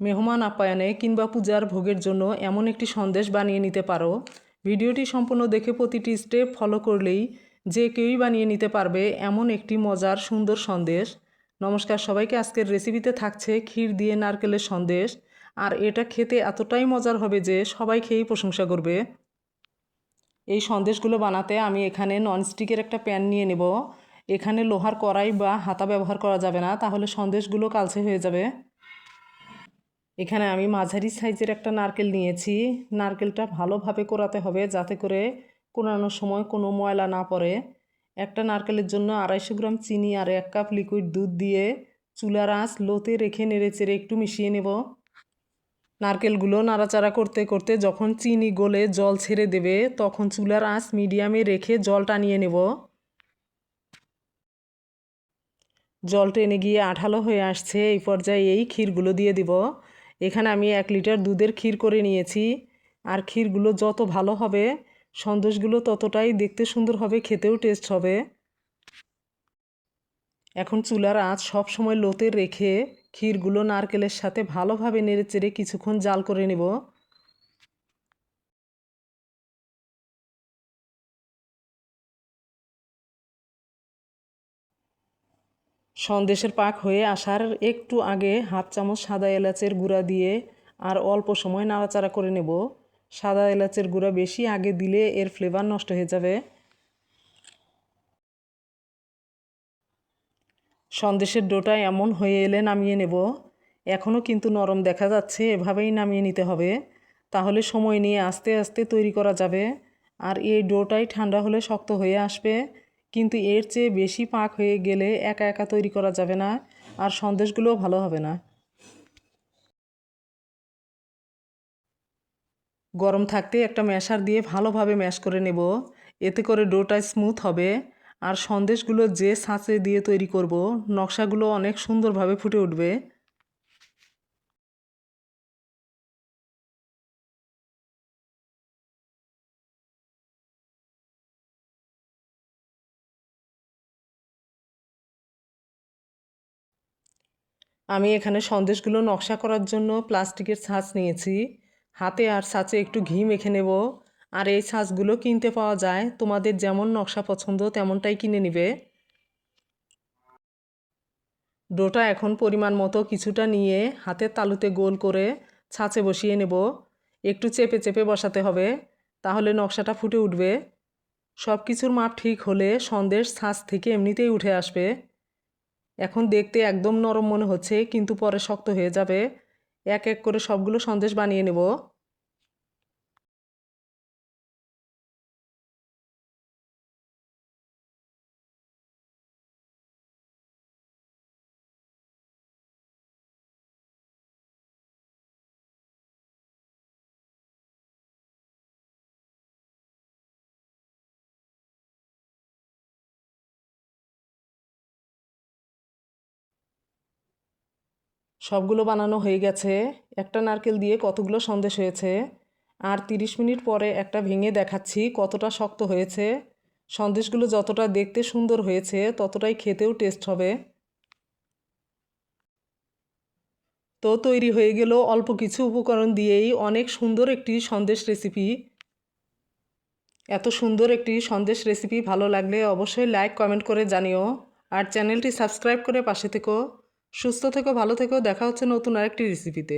মেহমান আপ্যায়নে কিংবা পূজার ভোগের জন্য এমন একটি সন্দেশ বানিয়ে নিতে পারো। ভিডিওটি সম্পূর্ণ দেখে প্রতিটি স্টেপ ফলো করলেই যে কেউই বানিয়ে নিতে পারবে এমন একটি মজার, সুন্দর সন্দেশ। নমস্কার, সবাইকে আজকের রেসিপিতে থাকছে ক্ষীর দিয়ে নারকেলের সন্দেশ। আর এটা খেতে এতটাই মজার হবে যে সবাই খেয়েই প্রশংসা করবে। এই সন্দেশগুলো বানাতে আমি এখানে ননস্টিকের একটা প্যান নিয়ে নেব। এখানে লোহার কড়াই বা হাতা ব্যবহার করা যাবে না, তাহলে সন্দেশগুলো কালচে হয়ে যাবে। এখানে আমি মাঝারি সাইজের একটা নারকেল নিয়েছি। নারকেলটা ভালোভাবে কোরাতে হবে যাতে করে কোরানোর সময় কোনো ময়লা না পড়ে। একটা নারকেলের জন্য আড়াইশো গ্রাম চিনি আর এক কাপ লিকুইড দুধ দিয়ে চুলার আঁচ লোতে রেখে নেড়ে চেড়ে একটু মিশিয়ে নেব। নারকেলগুলো নাড়াচাড়া করতে করতে যখন চিনি গলে জল ছেড়ে দেবে, তখন চুলার আঁচ মিডিয়ামে রেখে জল টানিয়ে নেব। জল টেনে গিয়ে আঠালো হয়ে আসছে। এই পর্যায়ে এই ক্ষীরগুলো দিয়ে দিব। এখানে আমি এক লিটার দুধের ক্ষীর করে নিয়েছি। আর ক্ষীরগুলো যত ভালো হবে, সন্দেশগুলো ততটাই দেখতে সুন্দর হবে, খেতেও টেস্ট হবে। এখন চুলার আঁচ সব সময় লোতে রেখে ক্ষীরগুলো নারকেলের সাথে ভালোভাবে নেড়ে চেড়ে কিছুক্ষণ জাল করে নেব। সন্দেশের পাক হয়ে আসার একটু আগে হাফ চামচ সাদা এলাচের গুঁড়া দিয়ে আর অল্প সময় নাড়াচাড়া করে নেব। সাদা এলাচের গুঁড়া বেশি আগে দিলে এর ফ্লেভার নষ্ট হয়ে যাবে। সন্দেশের ডোটা এমন হয়ে এলে নামিয়ে নেব। এখনও কিন্তু নরম দেখা যাচ্ছে, এভাবেই নামিয়ে নিতে হবে। তাহলে সময় নিয়ে আস্তে আস্তে তৈরি করা যাবে। আর এই ডোটাই ঠান্ডা হলে শক্ত হয়ে আসবে। কিন্তু এর চেয়ে বেশি পাক হয়ে গেলে একা একা তৈরি করা যাবে না আর সন্দেশগুলোও ভালো হবে না। গরম থাকতে একটা ম্যাশার দিয়ে ভালোভাবে ম্যাশ করে নেব। এতে করে ডোটা স্মুথ হবে আর সন্দেশগুলো যে ছাঁচে দিয়ে তৈরি করব, নকশাগুলো অনেক সুন্দরভাবে ফুটে উঠবে। আমি এখানে সন্দেশগুলো নকশা করার জন্য প্লাস্টিকের ছাঁচ নিয়েছি। হাতে আর ছাঁচে একটু ঘি মেখে নেব। আর এই ছাঁচগুলো কিনতে পাওয়া যায়। তোমাদের যেমন নকশা পছন্দ তেমনটাই কিনে নিবে। ডোটা এখন পরিমাণ মতো কিছুটা নিয়ে হাতের তালুতে গোল করে ছাঁচে বসিয়ে নেব। একটু চেপে চেপে বসাতে হবে, তাহলে নকশাটা ফুটে উঠবে। সব কিছুর মাপ ঠিক হলে সন্দেশ ছাঁচ থেকে এমনিতেই উঠে আসবে। এখন দেখতে একদম নরম মনে হচ্ছে, কিন্তু পরে শক্ত হয়ে যাবে। এক এক করে সবগুলো সন্দেশ বানিয়ে নেব। সবগুলো বানানো হয়ে গেছে। একটা নারকেল দিয়ে কতগুলো সন্দেশ হয়েছে। আর তিরিশ মিনিট পরে একটা ভেঙে দেখাচ্ছি কতটা শক্ত হয়েছে। সন্দেশগুলো যতটা দেখতে সুন্দর হয়েছে, ততটাই খেতেও টেস্ট হবে। তো তৈরি হয়ে গেল অল্প কিছু উপকরণ দিয়েই অনেক সুন্দর একটি সন্দেশ রেসিপি এত সুন্দর একটি সন্দেশ রেসিপি ভালো লাগলে অবশ্যই লাইক কমেন্ট করে জানিও। আর চ্যানেলটি সাবস্ক্রাইব করে পাশে থেকো। সুস্থ থেকো ভালো থেকো। দেখা হচ্ছে নতুন আরেকটি রেসিপিতে